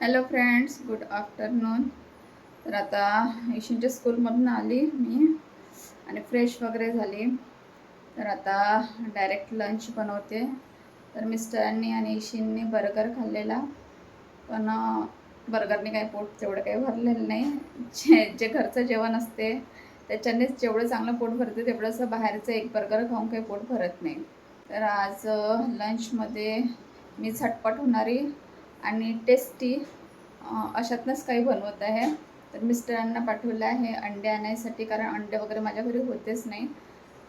Hello friends good afternoon तर आता ईशींच्या स्कूलमधून आली मी आणि फ्रेश वगैरे झाली. तर आता डायरेक्ट लंच बनवते. तर मिस्टरांनी आणि ईशींनी बर्गर खाल्लेला. पण बर्गरने काही पोट तेवढं काही भरलेलं नाही. जे जे घरचं जेवण असते त्याच्यानेच जेवढं चांगलं पोट भरते तेवढंसं बाहेरचं एक बर्गर खाऊन काही पोट भरत नाही. तर आज लंचमध्ये मी झटपट होणारी आणि टेस्टी अशातनंच काही बनवत आहे. तर मिस्टरांना पाठवलं आहे अंडे आणायसाठी कारण अंडे वगैरे माझ्या घरी होतेच नाही.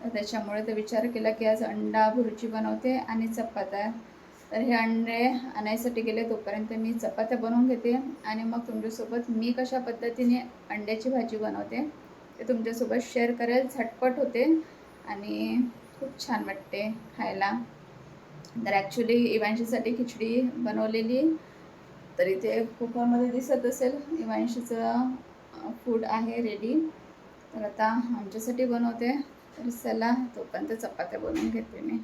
तर त्याच्यामुळे तर विचार केला की आज अंडा भुर्जी बनवते आणि चपात्या. तर हे अंडे आणायसाठी गेले तोपर्यंत मी चपात्या बनवून घेते आणि मग तुमच्यासोबत मी कशा पद्धतीने अंड्याची भाजी बनवते ते तुमच्यासोबत शेअर करेल. झटपट होते आणि खूप छान वाटते खायला. तर ॲक्च्युली इवांशीसाठी खिचडी बनवलेली तर इथे कुकरमध्ये दिसत असेल इवांशीचं फूड आहे रेडी तर आता आमच्यासाठी बनवते. तर चला तोपर्यंत चपात्या बनवून घेते मी.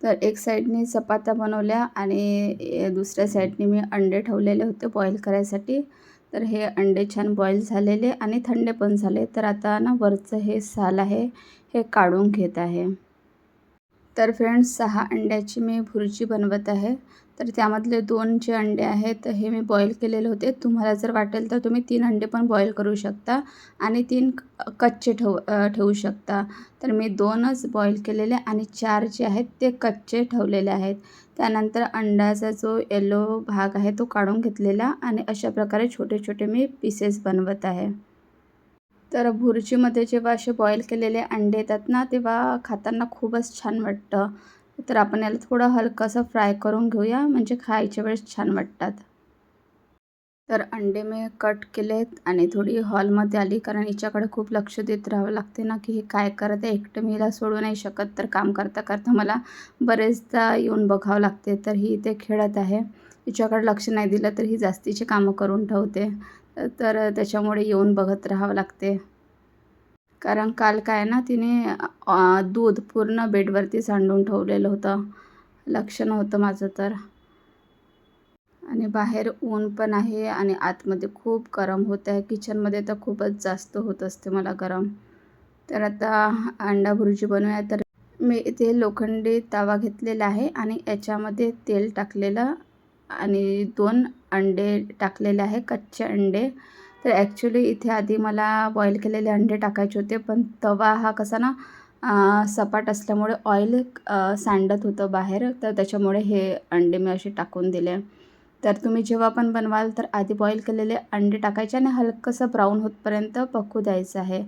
तर एक साईडने चपात्या बनवल्या आणि दुसऱ्या साईडने मी अंडे ठेवलेले होते बॉईल करायसाठी. तर हे अंडे छान बॉईल झालेले आणि थंडे पण झाले. तर आता ना वरचं हे साल आहे हे काढून घेत आहे. तर फ्रेंड्स सहा अंड्याची मी भुर्जी बनवत आहे. तर त्यामधले दोन जे अंडे आहेत हे मी बॉईल केलेले होते. तुम्हाला जर वाटेल तर तुम्ही तीन अंडे पण बॉईल करू शकता आणि तीन कच्चे ठेव ठेवू शकता. तर मी दोनच बॉईल केलेले आणि चार जे आहेत ते कच्चे ठेवलेले आहेत. त्यानंतर अंड्याचा जो येलो भाग आहे तो काढून घेतलेला आणि अशा प्रकारे छोटे छोटे मी पीसेस बनवत आहे. तर भुर्जीमध्ये जेव्हा असे बॉईल केलेले अंडे येतात ना तेव्हा खाताना खूपच छान वाटतं. तर आपण याला थोडं हलकंसं फ्राय करून घेऊया म्हणजे खायच्या वेळेस छान वाटतात. तर अंडे मी कट केलेत आणि थोडी हॉलमध्ये आली कारण हिच्याकडे खूप लक्ष देत राहावं लागते ना की हे काय करत आहे एकटं मी हिला सोडू नाही शकत तर काम करता करता मला बरेचदा येऊन बघावं लागते. तर ही इथे खेळत आहे. हिच्याकडे लक्ष नाही दिलं तर ही जास्तीची कामं करून ठेवते. तर त्याच्यामुळे येऊन बघत राहावं लागते. कारण काल काय ना तिने दूध पूर्ण बेडवरती सांडून ठेवलेलं होतं. लक्ष नव्हतं माझं तर. आणि बाहेर ऊन पण आहे आणि आतमध्ये खूप गरम होत आहे. किचनमध्ये तर खूपच जास्त होत असते मला गरम. तर आता अंडा भुर्जी बनवूया. तर मी इथे लोखंडी तवा घेतलेला आहे आणि याच्यामध्ये तेल टाकलेलं आणि दोन अंडे टाकलेले आहे कच्चे अंडे. तर ॲक्च्युली इथे आधी मला बॉईल केलेले अंडे टाकायचे होते पण तवा हा कसा ना सपाट असल्यामुळे ऑइल सांडत होतं बाहेर. तर त्याच्यामुळे हे अंडे मी असे टाकून दिले. तर तुम्ही जेव्हा पण बनवाल तर आधी बॉईल केलेले अंडे टाकायचे आणि हलकंसं ब्राऊन होतपर्यंत पकू द्यायचं आहे.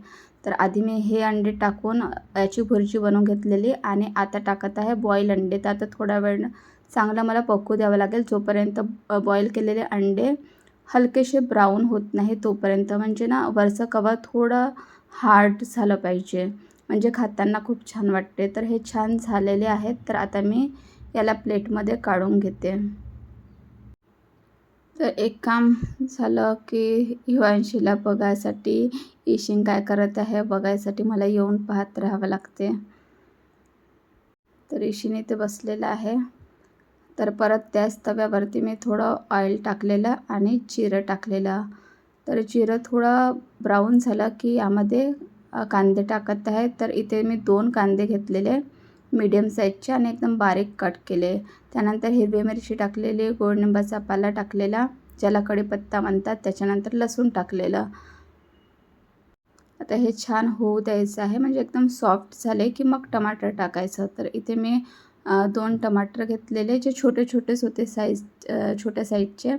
तर आधी मी हे अंडे टाकून याची भुर्जी बनवून घेतलेली आणि आता टाकत आहे बॉईल अंडे. तर आता थोडा वेळ चांगलं मला पकू द्यावं लागेल. जोपर्यंत बॉईल केलेले अंडे हलकेसे ब्राऊन होत नाही तोपर्यंत. म्हणजे ना वरचं कवर थोडं हार्ड झालं पाहिजे. म्हणजे खाताना खूप छान वाटते. तर हे छान झालेले आहेत. तर आता मी याला प्लेटमध्ये काढून घेते. तर एक काम झालं की हिवांशीला बघायसाठी इशिंग काय करत आहे बघायसाठी मला येऊन पाहत राहावं लागते. तर इशिनी इथे बसलेलं आहे. तर परत त्याच तव्यावरती मी थोडं ऑइल टाकलेलं आणि जिरं टाकलेलं. तर जिरं थोडं ब्राऊन झालं की यामध्ये कांदे टाकत आहे. तर इथे मी दोन कांदे घेतलेले मीडियम साईजचे आणि एकदम बारीक कट केले. त्यानंतर हिरवी मिरची टाकलेली गोडनिंबाचा पाला टाकलेला ज्याला कढीपत्ता म्हणतात त्याच्यानंतर लसूण टाकलेलं. आता हे छान होऊ द्यायचं आहे. म्हणजे एकदम सॉफ्ट झाले की मग टमाटर टाकायचं. तर इथे मी दोन टमाटर घेतलेले जे छोटे छोटेच होते साईज छोट्या साईजचे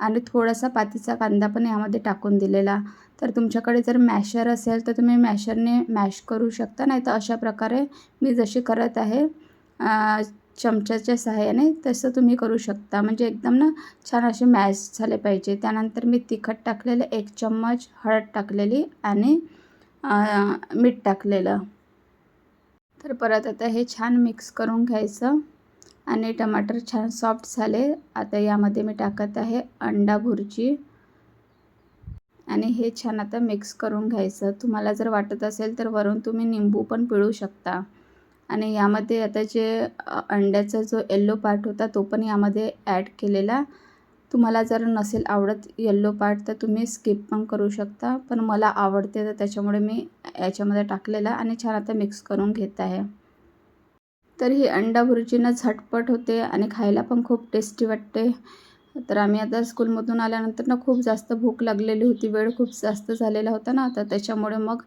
आणि थोडासा पातीचा कांदा पण यामध्ये टाकून दिलेला. तर तुमच्याकडे जर मॅशर असेल तर तुम्ही मॅशरने मॅश करू शकता. नाही तर अशा प्रकारे मी जशी करत आहे चमच्याच्या सहाय्याने तसं तुम्ही करू शकता. म्हणजे एकदम ना छान असे मॅश झाले पाहिजे. त्यानंतर मी तिखट टाकलेलं एक चम्मच हळद टाकलेली आणि मीठ टाकलेलं. तर परत आता हे छान मिक्स करून घ्यायचं. आणि टमाटर छान सॉफ्ट झाले. आता यामध्ये मी टाकत आहे अंडा भुर्जी आणि हे छान आता मिक्स करून घ्यायचं. तुम्हाला जर वाटत असेल तर वरून तुम्ही निंबू पण पिळू शकता. आणि यामध्ये आता जे अंड्याचा जो येल्लो पार्ट होता तो पण यामध्ये ॲड केलेला. तुम्हाला जर नसेल आवडत येल्लो पार्ट तर तुम्ही स्किप पण करू शकता. पण मला आवडते तर त्याच्यामुळे मी याच्यामध्ये टाकलेलं आणि छान आता मिक्स करून घेत आहे. तर ही अंडा भुर्जीनं झटपट होते आणि खायला पण खूप टेस्टी वाटते. तर आम्ही आता स्कूलमधून आल्यानंतर ना खूप जास्त भूक लागलेली होती वेळ खूप जास्त झालेला होता ना. तर त्याच्यामुळे मग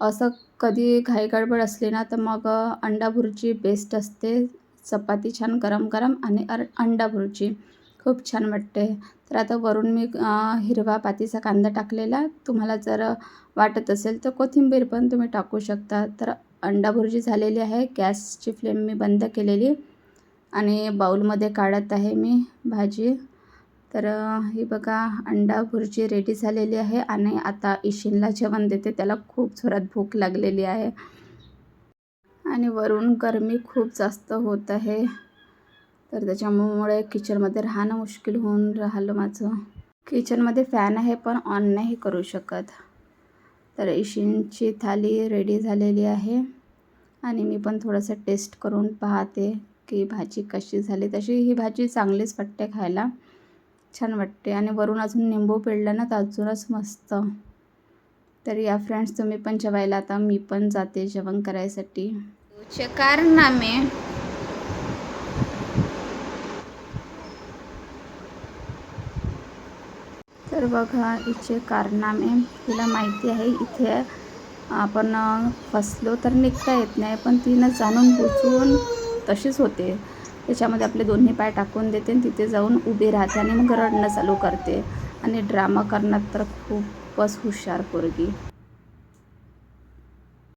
असं कधी घाई गडबड असली ना तर मग अंडा भुर्जी बेस्ट असते. चपाती छान गरम गरम आणि अर अंडा भुर्जी. खूप छान वाटते तर आता वरून मी हिरवा पातीचा कांदा टाकलेला. तुम्हाला जर वाटत असेल तर कोथिंबीर पण तुम्ही टाकू शकता. तर अंडा भुर्जी झालेली आहे. गॅसची फ्लेम मी बंद केलेली. आणि बाऊलमध्ये काढत आहे मी भाजी. तर ही बघा अंडा भुर्जी रेडी झालेली आहे. आणि आता इशिनला जेवण देते. त्याला खूप जोरात भूक लागलेली आहे. आणि वरून गरमी खूप जास्त होत आहे. तर त्याच्यामुळे किचनमध्ये राहणं मुश्किल होऊन राहिलं माझं. किचनमध्ये फॅन आहे पण ऑन नाही करू शकत. तर इशिनची थाली रेडी झालेली आहे. आणि मी पण थोडंसं टेस्ट करून पाहते की भाजी कशी झाली. तशी ही भाजी चांगलीच वाटते खायला. छान वाटते. आणि वरून अजून निंबू पिळलं ना तर अजूनच मस्त. तर या फ्रेंड्स तुम्ही पण जेवायला आता. मी पण जाते जेवण करायसाठी. कारनामे तर बघा हिचे कारनामे तिला माहिती आहे इथे आपण फसलो तर निघता येत नाही पण तिनं जाणून बुजून तशीच होते. त्याच्यामध्ये आपले दोन्ही पाय टाकून देते आणि तिथे जाऊन उभी राहते आणि मग रडणं चालू करते. आणि ड्रामा करण्यात तर खूपच हुशार पोरगी.